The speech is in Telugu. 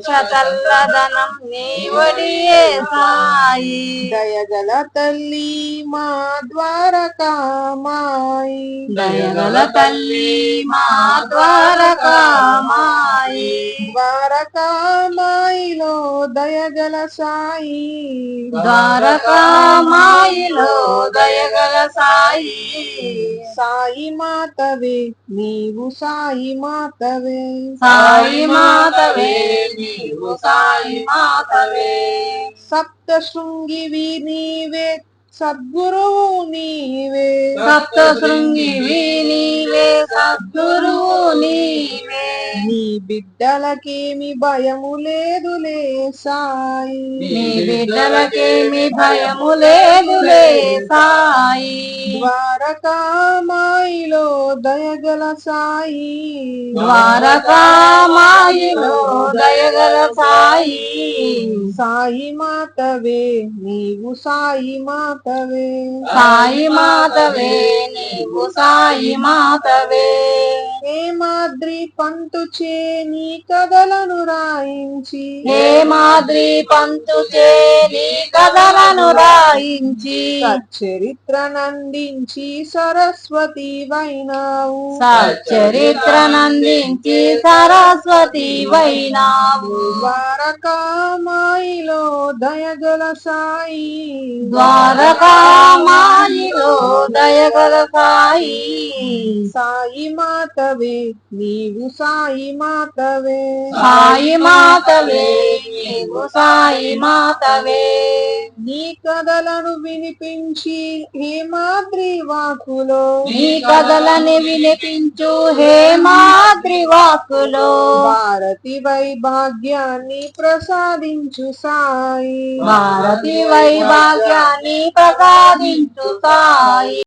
చల్లదనం నీవడియే సాయి? దయగల తల్లి మా ద్వారకామాయి. దయగల తల్లి మా ద్వారకామాయి. ద్వారకామాయిలో దయగల సాయి ద్వారకామాయిలో దయగల సాయి సాయి మాతవే నీవు సాయి మాతవే. సాయి మాతవే నీవు సాయి మాతవే. సప్త శృంగివి నీవే సద్గురువు నీవే. సప్త శృంగివి నీవే సద్గురువు నీవే. నీ బిడ్డలకేమి భయము లేదులే సాయి. నీ బిడ్డలకేమి భయము లేదులే సాయి. ద్వారకామాయిలో దయగల సాయి. ద్వారకామాయిలో దయగల సాయి. సాయి మాతవే నీవు సాయి మాతవే. సాయి మాతవే నీవు సాయి మాతవే. హేమాద్రి పంటు చే నీ కథలను రాయించి? హే మాద్రి పంతు చేని కథలను రాయించి? చరిత్రనందించి సరస్వతి వైనావు. సచ్చరిత్ర నందించి సరస్వతి వైనావు. ద్వారకామాయిలో దయగల సాయి. ద్వారకామాయిలో దయగల సాయి సాయి మాతవే నీవు సాయి మాతవే. సాయి మాతవే నీవు సాయి మాతవే. నీ కథలను వినిపించి హేమాద్రి వాకులో. నీ కథలని వినిపించు హేమాద్రి వాక్కులో భారతి వైభాగ్యాన్ని ప్రసాదించు సాయి. భారతి వైభాగ్యాన్ని ప్రసాదించు సాయి.